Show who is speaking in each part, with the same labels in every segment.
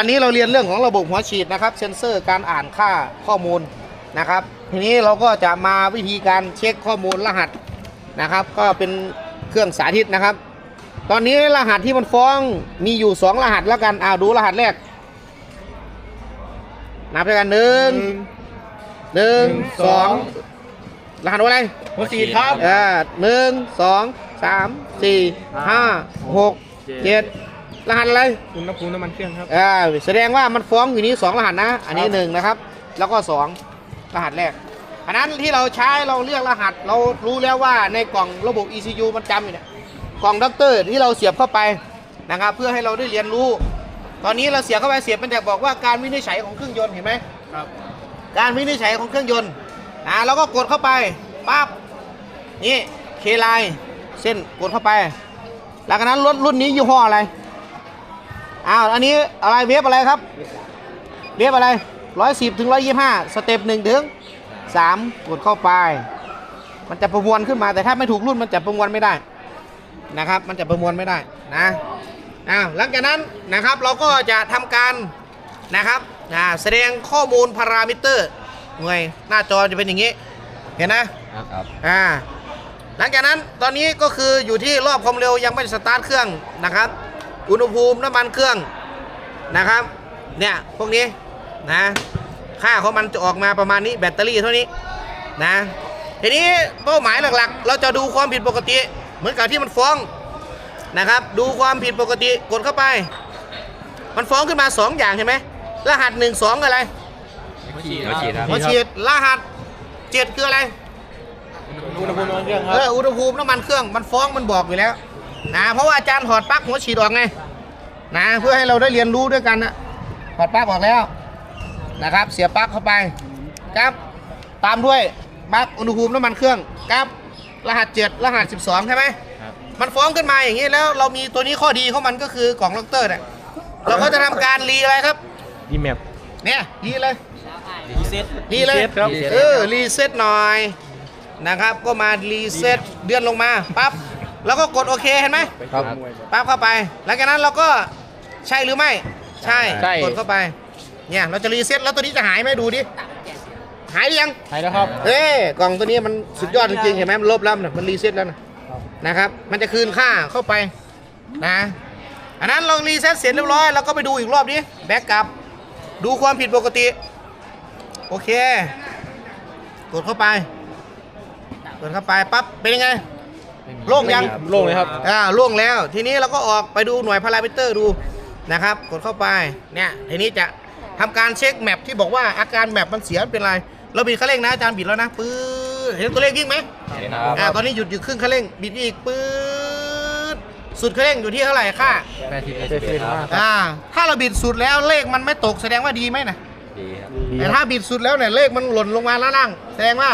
Speaker 1: วันนี้เราเรียนเรื่องของระบบหัวฉีดนะครับ เซ็นเซอร์การอ่านค่าข้อมูลนะครับ ทีนี้เราก็จะมาวิธีการเช็คข้อมูลรหัสนะครับ ก็เป็นเครื่องสาธิตนะครับ ตอนนี้รหัสที่มันฟ้องมีอยู่ 2 รหัสแล้วกันอ่าดูรหัสแรกนับด้วยกันหนึ่งหนึ่งสองรหัสว่าอะไร
Speaker 2: หัวฉีดครับ
Speaker 1: เออหนึ่งสองสามสี่ห้าหกเจ็ด รหัสอะไร
Speaker 2: อุณหภูมิน้ำมันเครื่องครับ
Speaker 1: เออแสดงว่ามันฟ้องอยู่นี้สองรหัสนะ อันนี้
Speaker 2: ครับ
Speaker 1: หนึ่งนะครับ แล้วก็สองรหัสแรกอันนั้นที่เราใช้เราเลือกรหัสเรารู้แล้วว่าในกล่องระบบ ECU มันจำอยู่เนี่ยกล่องด็อกเตอร์ที่เราเสียบเข้าไปนะครับ เพื่อให้เราได้เรียนรู้ ตอนนี้เราเสียบเข้าไปเสียบมันจะบอกว่าการวินิจฉัยของเครื่องยนต์เห็นไหม
Speaker 2: ครับ
Speaker 1: การวินิจฉัยของเครื่องยนต์นะแล้วก็กดเข้าไปปั๊บนี่เคไลเส้นกดเข้าไป หลังจากนั้นรถรุ่นนี้ยี่ห้ออะไร อ้าว อันนี้อะไรเวฟอะไรครับ เวฟอะไรร้อยสิบถึงร้อยยี่ห้าสเต็ปหนึ่งถึงสามกดเข้าไป มันจะประมวลขึ้นมาแต่ถ้าไม่ถูกรุ่นมันจะประมวลไม่ได้นะครับ มันจะประมวลไม่ได้นะอ้าวหลังจากนั้นนะครับเราก็จะทำการนะครับอ่าแสดงข้อมูลพารามิเตอร์หน่วยหน้าจอจะเป็นอย่างนี้ เห็นนะครับอ่าหลังจากนั้นตอนนี้ก็คืออยู่ที่รอบความเร็วยังไม่ได้สตาร์ทเครื่องนะครับ อุณหภูมิน้ำมันเครื่องนะครับ เนี่ยพวกนี้นะค่าของมันจะออกมาประมาณนี้แบตเตอรี่เท่านี้นะทีนี้เป้าหมายหลักๆ เราจะดูความผิดปกติ เหมือนกับที่มันฟ้องนะครับ ดูความผิดปกติกดเข้าไป มันฟ้องขึ้นมา 2 อย่างใช่ไหมรหัส 1 2 อะไร
Speaker 2: หัวฉีดหัวฉีดครับ
Speaker 1: หัวฉีดรหัส7คืออะไร
Speaker 2: อุณหภูมิน้ำมันเครื่องค
Speaker 1: เอ
Speaker 2: รับ
Speaker 1: ออุณหภูมิน้ำมันเครื่องมันฟ้องมันบอกอยู่แล้ว นะเพราะว่าอาจารย์ถอดปลั๊กหัวฉีดออกไงนะเพื่อให้เราได้เรียนรู้ด้วยกันนะถอดปลั๊กออกแล้วนะครับ เสียบปลั๊กเข้าไปครับ ตามด้วยปลั๊กอุณหภูมิน้ำมันเครื่องครับรหัส7รหัส 12 ใช่ไหม
Speaker 2: ครับ
Speaker 1: มันฟ้องขึ้นมาอย่างนี้แล้วเรามีตัวนี้ข้อดีของมันก็คือกล่องล็อกเตอร์เนี่ยเราก็จะทำการรีอะไรครับ
Speaker 2: ดีแมป
Speaker 1: เนี่ยรีเลย
Speaker 2: รีเซ็ต
Speaker 1: รีเลย
Speaker 2: ครับ
Speaker 1: เออรีเซ็ตหน่อยนะครับ ก็มารีเซ็ตเดือนลงมาปั๊บ แล้วก็กดโอเคเห็นไหม
Speaker 2: ครับ
Speaker 1: ปั๊บเข้าไป หลังจากนั้นเราก็ใช่หรือไม่ ใช่
Speaker 2: ใช่
Speaker 1: กดเข้าไป เนี่ยเราจะรีเซ็ตแล้วตัวนี้จะหายไหมดูดิ หายหรือยัง
Speaker 2: ใช่แล้วครับ
Speaker 1: เอ้กล่องตัวนี้มันสุดยอดจริงๆเห็นไหมมันลบแล้วนะมันรีเซ็ตแล้วนะนะครับ มันจะคืนค่าเข้าไปนะ อันนั้นเรารีเซ็ตเสร็จเรียบร้อยเราก็ไปดูอีกรอบนี้แบ็กกลับ ดูความผิดปกติ โอเค กดเข้าไป กดเข้าไปปั๊บเป็นยังไง โล่งยัง
Speaker 2: โล่งเลยครับ
Speaker 1: อ่าล่วงแล้ว ทีนี้เราก็ออกไปดูหน่วยพารามิเตอร์ดูนะครับ กดเข้าไปเนี่ยทีนี้จะทำการเช็คแมปที่บอกว่าอาการแมปมันเสียมันเป็นไร เราบิดคันเร่งนะอาจารย์บิดแล้วนะปื๊ดเห็นตัวเลขยิ่งไหมอ่าตอนนี้หยุดอยู่ครึ่งคันเร่งบิดอีกปื๊ดสุดคันเร่งอยู่ที่เท่าไหร่ค่า
Speaker 2: แปดสิบเอ็ดสิบเอ็ดครับ
Speaker 1: อ่าถ้าเราบิดสุดแล้วเลขมันไม่ตกแสดงว่าดีไหมนะ
Speaker 2: ดีครับ
Speaker 1: แต่ถ้าบิดสุดแล้วเนี่ยเลขมันหล่นลงมาล่างๆแสดงว่า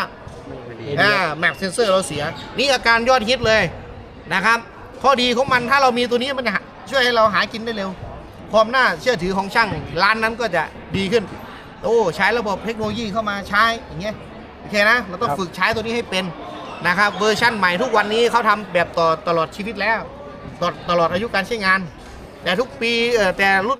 Speaker 1: อ่าแม็กเซนเซอร์เราเสีย นี่อาการยอดฮิตเลยนะครับ ข้อดีของมันถ้าเรามีตัวนี้มันจะหาช่วยให้เราหากินได้เร็ว ความน่าเชื่อถือของช่างร้านนั้นก็จะดีขึ้น โอ้ใช้ระบบเทคโนโลยีเข้ามาใช้อย่างเงี้ยโอเคนะเราต้องฝึกใช้ตัวนี้ให้เป็นนะครับเวอร์ชั่นใหม่ทุกวันนี้เขาทำแบบต่อตลอดชีวิตแล้วตลอดตลอดอายุการใช้งาน แต่ทุกปีเออแต่รุ่น